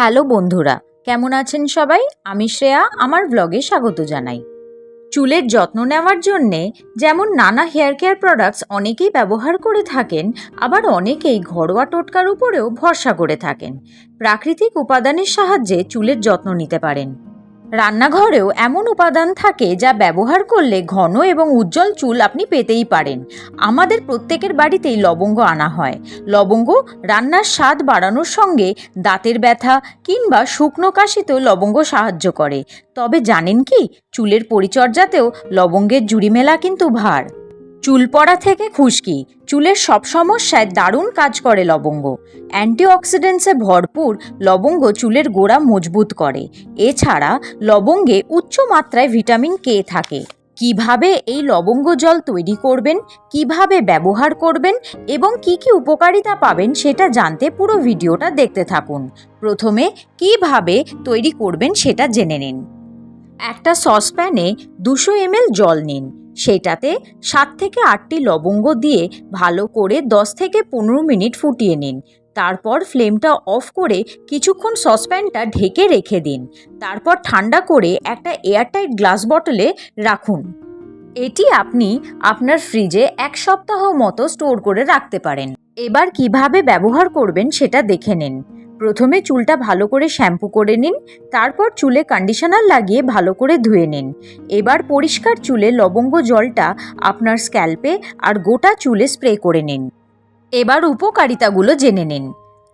Hello বন্ধুরা, কেমন আছেন সবাই? আমি শ্রেয়া, আমার ব্লগে স্বাগত জানাই। চুলের যত্ন নেওয়ার জন্যে যেমন নানা হেয়ার কেয়ার প্রোডাক্টস অনেকেই ব্যবহার করে থাকেন, আবার অনেকেই ঘরোয়া টোটকার উপরেও ভরসা করে থাকেন। প্রাকৃতিক উপাদানের সাহায্যে চুলের যত্ন নিতে পারেন। রান্নাঘরেও এমন উপাদান থাকে যা ব্যবহার করলে ঘন এবং উজ্জ্বল চুল আপনি পেতেই পারেন। আমাদের প্রত্যেকের বাড়িতেই লবঙ্গ আনা হয়। লবঙ্গ রান্নার স্বাদ বাড়ানোর সঙ্গে দাঁতের ব্যথা কিংবা শুকনো কাশিতেও লবঙ্গ সাহায্য করে। তবে জানেন কি? চুলের পরিচর্যাতেও লবঙ্গের জুড়ি মেলা কিন্তু ভার। চুল পড়া থেকে খুশকি। চুলের সব সমস্যায় দারুণ কাজ করে লবঙ্গ। অ্যান্টিঅক্সিডেন্টসে ভরপুর লবঙ্গ চুলের গোড়া মজবুত করে। এছাড়া লবঙ্গে উচ্চ মাত্রায় ভিটামিন কে থাকে। কীভাবে এই লবঙ্গ জল তৈরি করবেন, কীভাবে ব্যবহার করবেন এবং কি কি উপকারিতা পাবেন সেটা জানতে পুরো ভিডিওটা দেখতে থাকুন। প্রথমে, কীভাবে তৈরি করবেন সেটা জেনে নিন। একটা সসপ্যানে দুশো এমএল জল নিন। সেটাতে সাত থেকে আটটি লবঙ্গ দিয়ে ভালো করে দশ থেকে পনেরো মিনিট ফুটিয়ে নিন। তারপর ফ্লেমটা অফ করে কিছুক্ষণ সসপ্যানটা ঢেকে রেখে দিন। তারপর ঠান্ডা করে একটা এয়ারটাইট গ্লাস বটলে রাখুন। এটি আপনি আপনার ফ্রিজে এক সপ্তাহ মতো স্টোর করে রাখতে পারেন। এবার কীভাবে ব্যবহার করবেন সেটা দেখে নিন। প্রথমে চুলটা ভালো করে শ্যাম্পু করে নিন, তারপর চুলে কন্ডিশনার লাগিয়ে ভালো করে ধুয়ে নিন। এবার পরিষ্কার চুলে লবঙ্গ জলটা আপনার স্ক্যাল্পে আর গোটা চুলে স্প্রে করে নিন। এবার উপকারিতাগুলো জেনে নিন।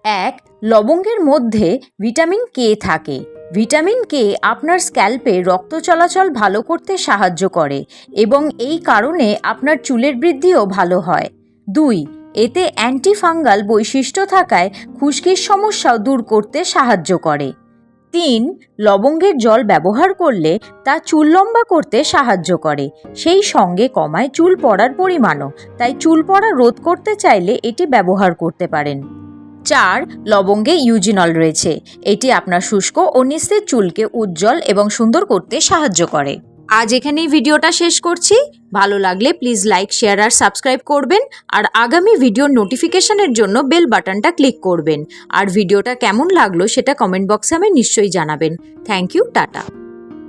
এক, লবঙ্গের মধ্যে ভিটামিন কে থাকে। ভিটামিন কে আপনার স্ক্যাল্পে রক্ত চলাচল ভালো করতে সাহায্য করে এবং এই কারণে আপনার চুলের বৃদ্ধিও ভালো হয়। দুই এতে অ্যান্টিফাঙ্গাল বৈশিষ্ট্য থাকায় খুশকির সমস্যাও দূর করতে সাহায্য করে। তিন, লবঙ্গের জল ব্যবহার করলে তা চুল লম্বা করতে সাহায্য করে। সেই সঙ্গে কমায় চুল পড়ার পরিমাণও, তাই চুল পড়া রোধ করতে চাইলে এটি ব্যবহার করতে পারেন। চার, লবঙ্গে ইউজিনল রয়েছে। এটি আপনার শুষ্ক ও নিস্তেজ চুলকে উজ্জ্বল এবং সুন্দর করতে সাহায্য করে। আজ এখানেই ভিডিওটা শেষ করছি। ভালো লাগলে প্লিজ লাইক, শেয়ার আর সাবস্ক্রাইব করবেন। আর আগামী ভিডিওর নোটিফিকেশনের জন্য বেল বাটনটা ক্লিক করবেন। আর ভিডিওটা কেমন লাগল সেটা কমেন্ট বক্সে আমি নিশ্চয়ই জানাবেন। Thank you, tata.